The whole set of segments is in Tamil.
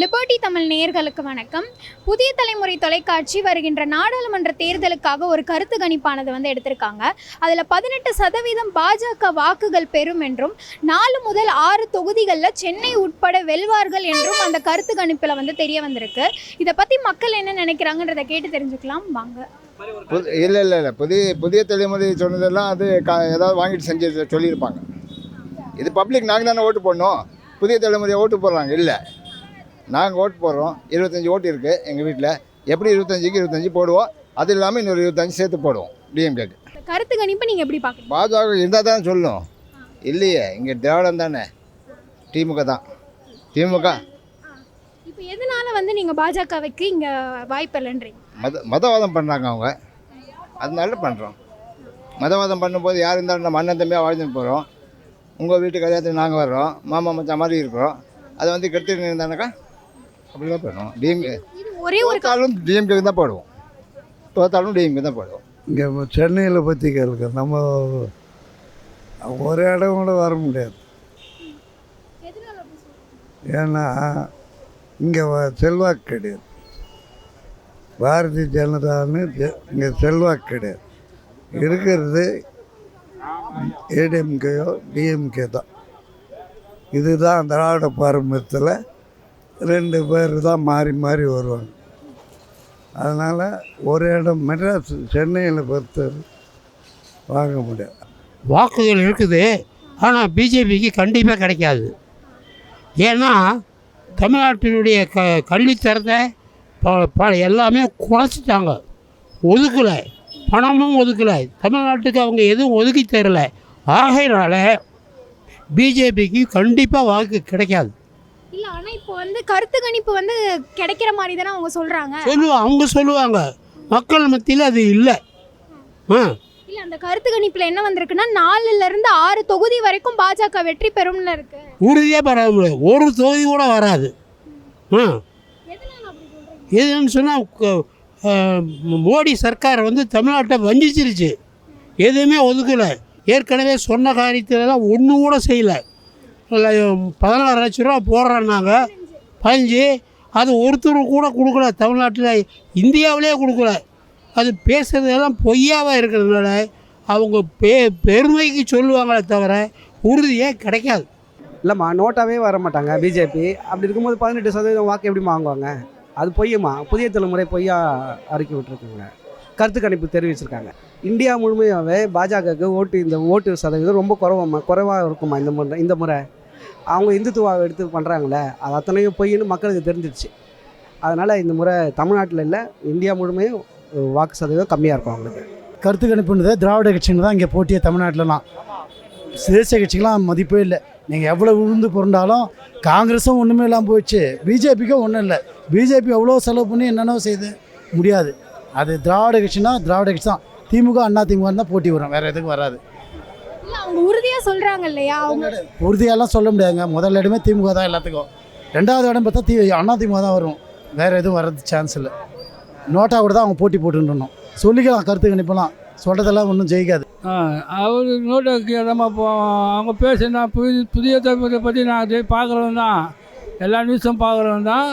லிபர்டி தமிழ் நேயர்களுக்கு வணக்கம். புதிய தலைமுறை தொலைக்காட்சி வருகின்ற நாடாளுமன்ற தேர்தலுக்காக ஒரு கருத்து கணிப்பானது வந்து எடுத்திருக்காங்க. அதில் பதினெட்டு சதவீதம் பாஜக வாக்குகள் பெறும் என்றும் நாலு முதல் ஆறு தொகுதிகளில் சென்னை உட்பட வெல்வார்கள் என்றும் அந்த கருத்து கணிப்பில் வந்து தெரிய வந்திருக்கு. இதை பற்றி மக்கள் என்ன நினைக்கிறாங்கன்றதை கேட்டு தெரிஞ்சுக்கலாம். வாங்க. புது இல்லை இல்லை இல்லை. புதிய புதிய தலைமுறை சொன்னதெல்லாம் அது க ஏதாவது வாங்கிட்டு செஞ்சு சொல்லியிருப்பாங்க. இது பப்ளிக் நாங்கள் தானே ஓட்டு போடணும். புதிய தலைமுறையை ஓட்டு போடுறாங்க. இல்லை. நாங்கள் ஓட்டு போடுறோம். இருபத்தஞ்சி ஓட்டு இருக்குது எங்கள் வீட்டில் எப்படி இருபத்தஞ்சிக்கு இருபத்தஞ்சி போடுவோம்? அது இல்லாமல் இன்னொரு இருபத்தஞ்சி சேர்த்து போடுவோம். டிஎம்கேக்கு கருத்து கணிப்பை நீங்கள் எப்படி பார்க்குறீங்க? பாஜக இருந்தால் தான் சொல்லணும் இல்லையே இங்கே திராவிடம் தானே. திமுக தான். திமுக. இப்போ எதனால வந்து நீங்கள் பாஜகவுக்கு இங்கே வாய்ப்பு இல்லைன்றீங்க? மத மதவாதம் பண்ணுறாங்க அவங்க. அதனால பண்ணுறோம் மதவாதம் பண்ணும்போது யார் இருந்தாலும் நம்ம அண்ணன் தம்பியாக வாழ்ந்துட்டு போகிறோம் உங்கள் வீட்டு கல்யாணத்துக்கு நாங்கள் வர்றோம். மாமா மச்சான் மாதிரி இருக்கிறோம். அதை வந்து கெடுத்துட்டு இருந்தானாக்கா அப்படி தான் பண்ணுவோம் டிஎம்கே இது ஒரே ஒரு தோத்தாலும் டிஎம்கே தான் போடுவோம். தோத்தாலும் டிஎம்கே தான் போடுவோம். இங்கே சென்னையில் பற்றி கேளுங்க. நம்ம ஒரு இடம் கூட வர முடியாது. ஏன்னா இங்கே செல்வாக்கு கிடையாது. பாரதிய ஜனதான்னு இங்கே செல்வாக்கு கிடையாது. இருக்கிறது ஏடிஎம்கேயோ டிஎம்கே தான். இதுதான் திராவிட பாரம்பரியத்தில் ரெண்டு பேர் தான் மாறி மாறி வருவாங்க. அதனால் ஒரு இடம் மெட்ராஸ் சென்னையில் பொறுத்த வாங்க முடியாது. வாக்குகள் இருக்குது ஆனால் பிஜேபிக்கு கண்டிப்பாக கிடைக்காது. ஏன்னா தமிழ்நாட்டினுடைய க கல்வித்தரத்தை ப எல்லாமே குறைச்சிட்டாங்க. ஒதுக்கலை. பணமும் ஒதுக்கலை. தமிழ்நாட்டுக்கு அவங்க எதுவும் ஒதுக்கி தரலை. ஆகையினால பிஜேபிக்கு கண்டிப்பாக வாக்கு கிடைக்காது. இல்லை ஆனால் இப்போ வந்து கருத்து கணிப்பு வந்து கிடைக்கிற மாதிரி தானே அவங்க சொல்கிறாங்க சொல்லுவாங்க அவங்க சொல்லுவாங்க. மக்கள் மத்தியில் அது இல்லை. ஆ. இல்ல அந்த கருத்து கணிப்புல என்ன வந்திருக்குன்னா நாலுல இருந்து ஆறு தொகுதி வரைக்கும் பாஜக வெற்றி பெறும்னு இருக்கு. உறுதியாக பெற முடியாது ஒரு தொகுதி கூட வராது. ஆ. எதுன்னு சொன்னால் மோடி சர்க்கார் வந்து தமிழ்நாட்டை வஞ்சிச்சிருச்சு. எதுவுமே ஒதுக்கலை. ஏற்கனவே சொன்ன காரியத்திலலாம் ஒன்றும் கூட செய்யலை. பதினாறு லட்ச ரூபா போடுறேன்னாங்க பதினஞ்சு அது ஒருத்தர் கூட கொடுக்கல. தமிழ்நாட்டில் இந்தியாவிலே கொடுக்கல. அது பேசுகிறதெல்லாம் பொய்யாவாக இருக்கிறதுனால அவங்க பெ பெருமைக்கு சொல்லுவாங்களே தவிர உறுதியே கிடைக்காது. இல்லைம்மா நோட்டாவே வர மாட்டாங்க பிஜேபி. அப்படி இருக்கும்போது பதினெட்டு சதவீதம் வாக்கு எப்படி வாங்குவாங்க? அது பொய்யம்மா புதிய தலைமுறை பொய்யா அறிக்கை விட்டுருக்காங்க. கருத்து கணிப்பு தெரிவிச்சிருக்காங்க. இந்தியா முழுமையாகவே பாஜகவுக்கு ஓட்டு இந்த ஓட்டு சதவீதம் ரொம்ப குறைவாம்மா குறைவாக இருக்குமா இந்த முறை இந்த முறை? அவங்க இந்துத்துவாவை எடுத்து பண்ணுறாங்களே அது அத்தனையும் பொய்ன்னு மக்களுக்கு தெரிஞ்சிடுச்சு அதனால் இந்த முறை தமிழ்நாட்டில் இல்லை இந்தியா முழுமையும் வாக்கு சதவீதம் கம்மியாக இருக்கும் அவங்களுக்கு. கருத்து கணிப்புன்றது திராவிட கட்சிங்க தான் இங்கே போட்டியே தமிழ்நாட்டிலலாம். தேசிய கட்சிக்கெலாம் மதிப்பே இல்லை. நீங்கள் எவ்வளோ உழுந்து புரண்டாலும் காங்கிரஸும் ஒன்றுமே இல்லாமல் போயிடுச்சு. பிஜேபிக்கும் ஒன்றும் இல்லை. பிஜேபி எவ்வளோ செலவு பண்ணி என்னென்ன செய்து முடியாது. அது திராவிட கட்சினா திராவிட கட்சி தான். திமுக அண்ணா திமுக தான் போட்டி வரும். வேறு எதுக்கும் வராது. இல்ல அவங்க உறுதியா சொல்றாங்க இல்லையா? அவங்க உறுதியெல்லாம் சொல்ல முடியாதுங்க. முதல் இடமே திமுக தான் எல்லாத்துக்கும். ரெண்டாவது இடம் பார்த்தா தி அண்ணா திமுக தான் வரும். வேறு எதுவும் வர்றது சான்ஸ் இல்லை. நோட்டா கூட தான் அவங்க போட்டி போட்டுருந்தோம் சொல்லிக்கலாம் கருத்து கணிப்பெல்லாம். சொல்கிறதெல்லாம் ஒன்றும் ஜெயிக்காது. அவர் நோட்டுக்கு நம்ம அவங்க பேசுனா புதிய புதிய தலைமுறை பற்றி நான் அதை பார்க்குறவன் தான். எல்லா நியூஸும் பார்க்குறவன் தான்.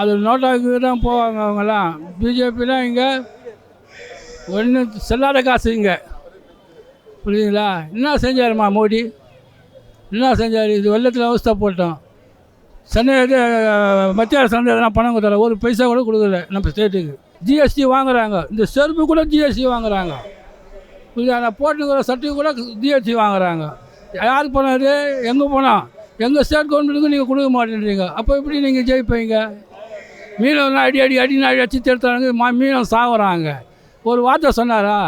அது நோட்டாவுக்கு தான் போவாங்க அவங்கெல்லாம். பிஜேபிலாம் இங்கே ஒன்றும் செல்லாத காசு இங்கே. புரியுதுங்களா? என்ன செஞ்சாருமா மோடி? என்ன செஞ்சார்? இது வெள்ளத்தில் அவஸ்தை போட்டோம். சென்னை இது மத்திய அரசு வந்து எதனா பணம் கொடுத்தல ஒரு பைசா கூட கொடுக்கல நம்ம ஸ்டேட்டுக்கு. ஜிஎஸ்டி வாங்குறாங்க. இந்த செருப்பு கூட ஜிஎஸ்டி வாங்குறாங்க. புரியுதா? போட்டுக்கிற சர்டிஃபிகேட் கூட ஜிஎஸ்டி வாங்குறாங்க. யார் பணம் இது எங்கே போனோம் எங்கள் ஸ்டேட் கவர்மெண்ட்டுக்கு நீங்கள் கொடுக்க மாட்டேன்றீங்க. அப்போ எப்படி நீங்கள் ஜெயிப்பீங்க? மீனவர்லாம் அடி அடி அடி அடி அடிச்சு திருத்தாங்க மா மீனவன் சாகுறாங்க ஒரு வார்த்தை சொன்னாரா?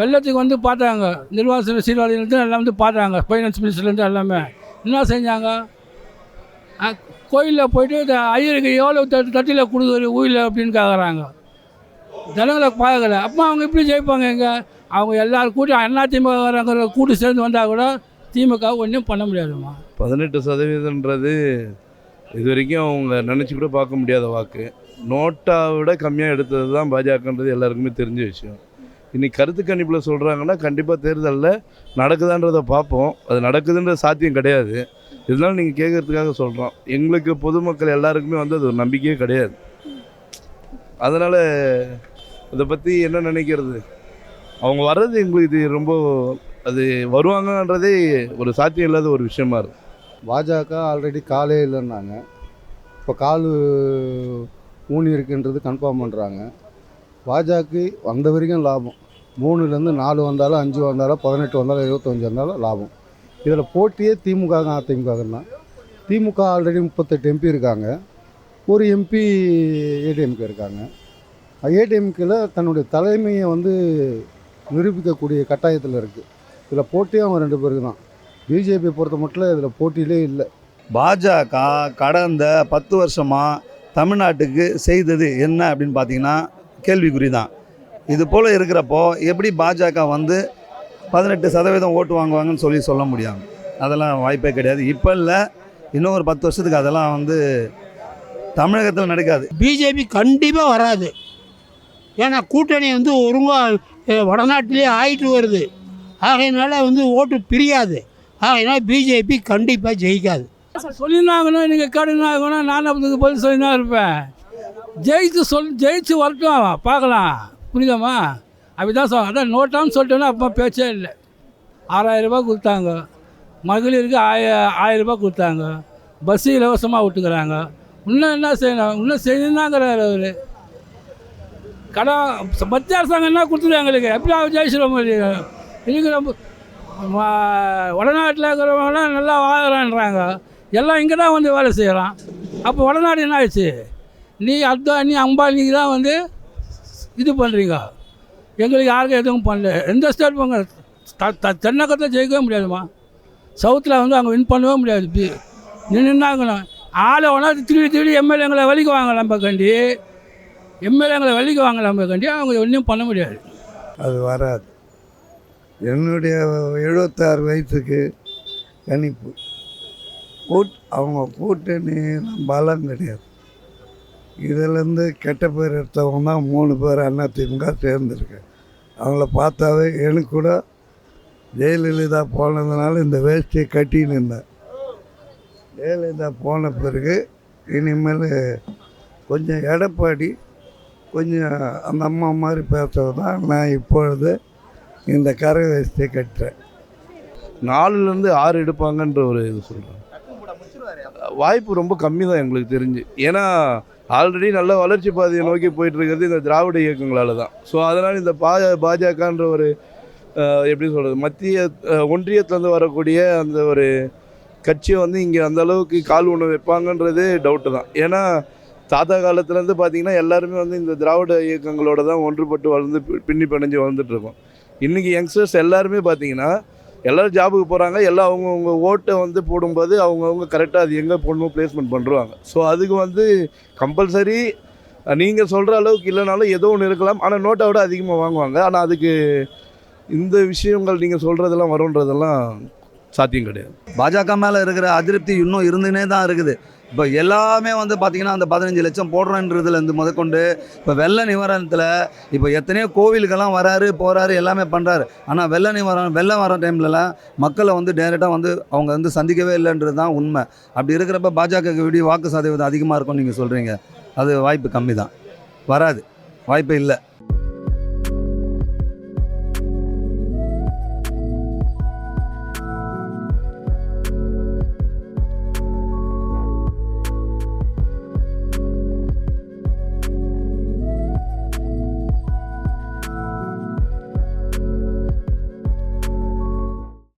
வெள்ளத்துக்கு வந்து பார்த்தாங்க. நிர்வாக சீர்வாதிலேருந்து எல்லாம் வந்து பார்த்தாங்க. ஃபைனான்ஸ் மினிஸ்டர்லேருந்து எல்லாமே. என்ன செஞ்சாங்க? கோயிலில் போயிட்டு இந்த ஐயருக்கு எவ்வளோ தட்டு தட்டியில் கொடுக்குற ஊயில் அப்படின்னு கேட்குறாங்க ஜனங்களை பார்க்கல. அப்போ அவங்க இப்படி ஜெயிப்பாங்க எங்கே அவங்க எல்லாரும் கூட்டி அண்ணா திமுகங்கிற கூட்டு சேர்ந்து வந்தால் கூட திமுக ஒன்றும் பண்ண முடியாதும்மா. பதினெட்டு சதவீதன்றது இது வரைக்கும் அவங்க நினச்சி கூட பார்க்க முடியாத வாக்கு. நோட்டா விட கம்மியாக எடுத்தது தான் பாஜகன்றது எல்லாருக்குமே தெரிஞ்ச விஷயம். இன்னைக்கு கருத்து கணிப்பில் சொல்கிறாங்கன்னா கண்டிப்பாக தேர்தலில் நடக்குதான்றதை பார்ப்போம். அது நடக்குதுன்ற சாத்தியம் கிடையாது. இருந்தாலும் நீங்கள் கேட்குறதுக்காக சொல்கிறோம் எங்களுக்கு பொதுமக்கள் எல்லாருக்குமே வந்து அது ஒரு நம்பிக்கையே கிடையாது. அதனால் இதை பற்றி என்ன நினைக்கிறது? அவங்க வர்றது எங்களுக்கு இது ரொம்ப அது வருவாங்கன்றதே ஒரு சாத்தியம் இல்லாத ஒரு விஷயமா இருக்குது பாஜக ஆல்ரெடி காலே இல்லைன்னாங்க. இப்போ கால் ஊனி இருக்குன்றது கன்ஃபார்ம் பண்ணுறாங்க பாஜக வந்த வரைக்கும் லாபம். மூணுலேருந்து நாலு வந்தாலும் அஞ்சு வந்தாலும் பதினெட்டு வந்தாலும் இருபத்தஞ்சி வந்தாலும் லாபம். இதில் போட்டியே திமுக அதிமுக தான் திமுக ஆல்ரெடி முப்பத்தெட்டு எம்பி இருக்காங்க. ஒரு எம்பி ஏடிஎம்கே இருக்காங்க. ஏடிஎம்கேல தன்னுடைய தலைமையை வந்து நிரூபிக்கக்கூடிய கட்டாயத்தில் இருக்குது இதில் போட்டியே அவங்க ரெண்டு பேருக்கு தான் பிஜேபி பொறுத்த மட்டும் இதில் போட்டியிலே இல்லை. பாஜக கடந்த பத்து வருஷமாக தமிழ்நாட்டுக்கு செய்தது என்ன அப்படின்னு பார்த்தீங்கன்னா கேள்விக்குறி தான் இது போல் இருக்கிறப்போ எப்படி பாஜக வந்து பதினெட்டு சதவீதம் ஓட்டு வாங்குவாங்கன்னு சொல்லி சொல்ல முடியாது. அதெல்லாம் வாய்ப்பே கிடையாது. இப்போ இல்லை இன்னும் ஒரு பத்து வருஷத்துக்கு அதெல்லாம் வந்து தமிழகத்தில் நடக்காது. பிஜேபி கண்டிப்பாக வராது. ஏன்னா கூட்டணி வந்து ஒருங்காக வடநாட்டிலே ஆயிட்டு வருது. ஆகையினால வந்து ஓட்டு பிரியாது. ஆகையினால பிஜேபி கண்டிப்பாக ஜெயிக்காது. சொல்லியிருந்தாங்கன்னா நீங்கள் கடுனாங்கன்னா நான் அதுக்கு பதில் சொல்லி தான் இருப்பேன். ஜெயிச்சு சொல் ஜெயிச்சு வரட்டும் பார்க்கலாம். புரியுதாம்மா? அப்படி தான் சொல் அதான் நோட்டான்னு சொல்லிட்டோன்னா அப்போ பேச்சே இல்லை. ஆறாயிரம் ரூபா கொடுத்தாங்க. மகளிருக்கு ஆய ஆயிரம் கொடுத்தாங்க. பஸ்ஸு இலவசமாக விட்டுக்கிறாங்க. இன்னும் என்ன செய்யணும்? இன்னும் செய்யணுங்கிறாரு அவர். கடன் மத்திய அரசாங்கம் என்ன கொடுத்துரு எங்களுக்கு? எப்படி அவங்க ஜெயிச்சிட முடியும்? வடநாட்டில் இருக்கிறவங்களாம் நல்லா வாழ்கிறான்றாங்க எல்லாம் இங்கே தான் வந்து வேலை செய்கிறான் அப்போ வடநாடு என்ன ஆயிடுச்சு? நீ அத்வானி அம்பானிக்கு தான் வந்து இது பண்ணுறீங்க எங்களுக்கு யாருக்கும் எதுவும் பண்ணல. எந்த ஸ்டேட் போங்க? த- த- தென்னகத்தை ஜெயிக்கவே முடியாதுமா சவுத்தில் வந்து அங்கே வின் பண்ணவே முடியாது. பி நின்றுனாங்கண்ணா ஆளை வேணா திருடி திருடி எம்எல்ஏங்களை வலிக்கு வாங்க நம்ம கண்டி எம்எல்ஏங்களை வலிக்கு வாங்க நம்ம கண்டி அவங்க ஒன்றும் பண்ண முடியாது. அது வராது. என்னுடைய எழுபத்தாறு வயசுக்கு கணிப்பு. கூட் அவங்க கூட்டணி பலம் கிடையாது. இதிலேருந்து கெட்ட பேர் எடுத்தவங்க தான் மூணு பேர் அதிமுக சேர்ந்துருக்கு. அவங்கள பார்த்தாவே எனக்கு கூட ஜெயலலிதா போனதுனால இந்த வேஷ்டியை கட்டின்னு இருந்தேன் ஜெயலலிதா போன பிறகு இனிமேல் கொஞ்சம் எடப்பாடி கொஞ்சம் அந்த அம்மா மாதிரி பேசுறது தான் நான் இப்பொழுது இந்த கரை வேஷ்டியை கட்டுறேன். நாலுலேருந்து ஆறு எடுப்பாங்கன்ற ஒரு இது சொல்கிறேன் வாய்ப்பு ரொம்ப கம்மி தான் எங்களுக்கு தெரிஞ்சு. ஏன்னா ஆல்ரெடி நல்ல வளர்ச்சி பாதையை நோக்கி போயிட்டு இருக்கிறது இந்த திராவிட இயக்கங்களால தான். ஸோ அதனால் இந்த பா பாஜகன்ற ஒரு எப்படி சொல்கிறது மத்திய ஒன்றியத்துலேருந்து வரக்கூடிய அந்த ஒரு கட்சியை வந்து இங்கே அந்த அளவுக்கு கால் ஊன வைப்பாங்கன்றது டவுட்டு தான். ஏன்னா தாத்தா காலத்துலேருந்து பார்த்தீங்கன்னா எல்லாருமே வந்து இந்த திராவிட இயக்கங்களோட தான் ஒன்றுபட்டு வளர்ந்து பின்னி பிணைஞ்சு வளர்ந்துட்டு இருக்கோம். இன்றைக்கி யங்ஸ்டர்ஸ் எல்லாருமே பார்த்தீங்கன்னா எல்லோரும் ஜாபுக்கு போகிறாங்க எல்லாம் அவங்கவுங்க ஓட்டை வந்து போடும்போது அவங்கவுங்க கரெக்டாக அது எங்கே போடணும் பிளேஸ்மெண்ட் பண்ணுறாங்க ஸோ அதுக்கு வந்து கம்பல்சரி நீங்கள் சொல்கிற அளவுக்கு இல்லைனாலும் ஏதோ ஒன்று இருக்கலாம். ஆனால் நோட்டை விட அதிகமாக வாங்குவாங்க. ஆனால் அதுக்கு இந்த விஷயங்கள் நீங்கள் சொல்கிறதெல்லாம் வரும்ன்றதெல்லாம் சாத்தியம் கிடையாது. பாஜக மேலே இருக்கிற அதிருப்தி இன்னும் இருந்துனே தான் இருக்குது. இப்போ எல்லாமே வந்து பார்த்திங்கன்னா அந்த பதினஞ்சு லட்சம் போடுறோன்றதுலேருந்து முதற்கொண்டு இப்போ வெள்ள நிவாரணத்தில் இப்போ எத்தனையோ கோவிலுக்கெல்லாம் வராரு போகிறாரு எல்லாமே பண்ணுறாரு ஆனால் வெள்ள நிவாரணம் வெள்ளம் வர டைம்லலாம் மக்களை வந்து டேரெக்டாக வந்து அவங்க வந்து சந்திக்கவே இல்லைன்றது தான் உண்மை. அப்படி இருக்கிறப்ப பாஜகவுக்கு விட வாக்கு சதவீதம் அதிகமாக இருக்கும்னு நீங்கள் சொல்கிறீங்க அது வாய்ப்பு கம்மி தான் வராது. வாய்ப்பு இல்லை.